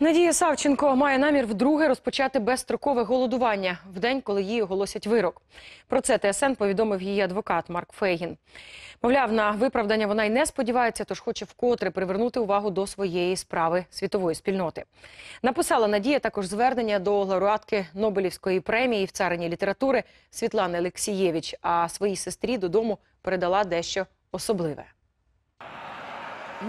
Надія Савченко має намір вдруге розпочати безстрокове голодування в день, коли їй оголосять вирок. Про це ТСН повідомив її адвокат Марк Фейгін. Мовляв, на виправдання вона й не сподівається, тож хоче вкотре привернути увагу до своєї справи світової спільноти. Написала Надія також звернення до лауреатки Нобелівської премії в царині літератури Світлани Олексієвич, а своїй сестрі додому передала дещо особливе.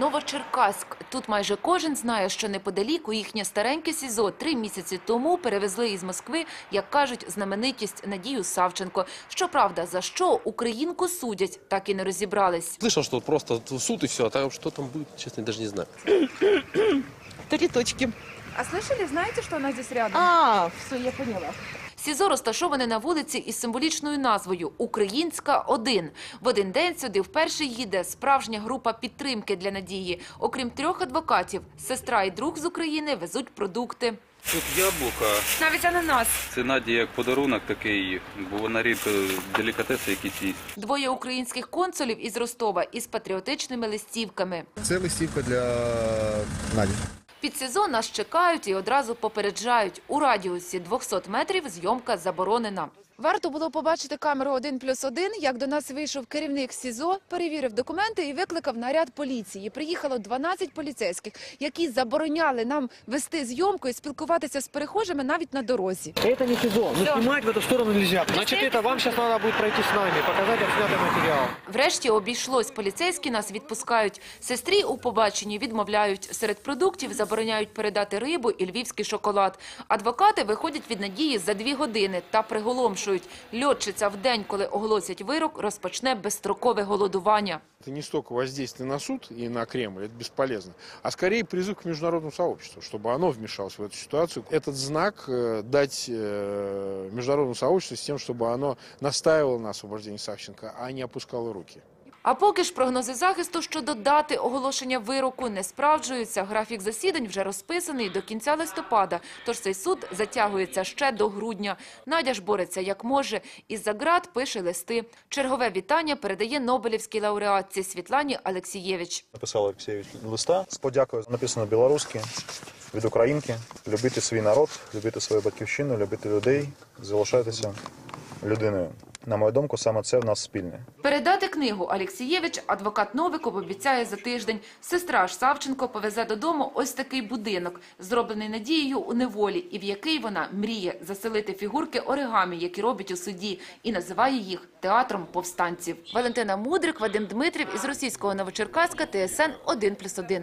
Новочеркаськ. Тут майже кожен знає, що неподалік у їхнє стареньке СІЗО три місяці тому перевезли із Москви, як кажуть, знаменитість Надію Савченко. Щоправда, за що українку судять, так і не розібрались. Слышал, що просто суд і все, а там що там буде, чесно, навіть не знаю. Три точки. А слышали, знаете, что она здесь рядом? А, все, я поняла. СІЗО розташоване на вулиці із символічною назвою «Українська 1». В один день сюди вперше їде справжня група підтримки для Надії. Окрім трьох адвокатів, сестра і друг з України везуть продукти. Тут яблука. Навіть ананас. Це Наді як подарунок такий, бо вона рідко делікатеси якісь їсть. Двоє українських консулів із Ростова із патріотичними листівками. Це листівка для Наді. Під СІЗО нас чекають і одразу попереджають. У радіусі 200 метрів зйомка заборонена. Варто було побачити камеру 1 плюс 1, як до нас вийшов керівник СІЗО, перевірив документи і викликав наряд поліції. Приїхало 12 поліцейських, які забороняли нам вести зйомку і спілкуватися з перехожими навіть на дорозі. Это не СИЗО, но снимать в эту сторону нельзя. Значит, это вам сейчас надо будет пройти с нами, показать отснятый материал. Врешті обійшлось. Поліцейські нас відпускають. Сестрі у побаченні відмовляють. Серед продуктів забороняють передати рибу і львівський шоколад. Адвокати виходять від надії за дві години та приголомшують. Льотчиця в день, коли оголосять вирок, розпочне безстрокове голодування. Это не столько воздействие на суд и на Кремль, это бесполезно, а скорее призыв к международному сообществу, чтобы оно вмешалось в эту ситуацию. Этот знак э, дать э, международному сообществу с тем, чтобы оно настаивало на освобождении Савченко, а не опускало руки. А поки ж прогнози захисту щодо дати оголошення вироку не справджуються. Графік засідань вже розписаний до кінця листопада, тож цей суд затягується ще до грудня. Надя ж бореться як може. Із-за ґрат пише листи. Чергове вітання передає Нобелівській лауреатці Світлані Алексієвич. написав Олексійович листа з подякою. Написано білоруськи від українки. Любити свій народ, любити свою батьківщину, любити людей, залишатися людиною. На мою думку, саме це в нас спільне. Передати книгу Алексієвич адвокат Новиков обіцяє за тиждень. Сестра ж Савченко повезе додому ось такий будинок, зроблений Надією у неволі, і в який вона мріє заселити фігурки оригамі, які робить у суді, і називає їх театром повстанців. Валентина Мудрик, Вадим Дмитрів із російського Новочеркаська, ТСН 1+,1.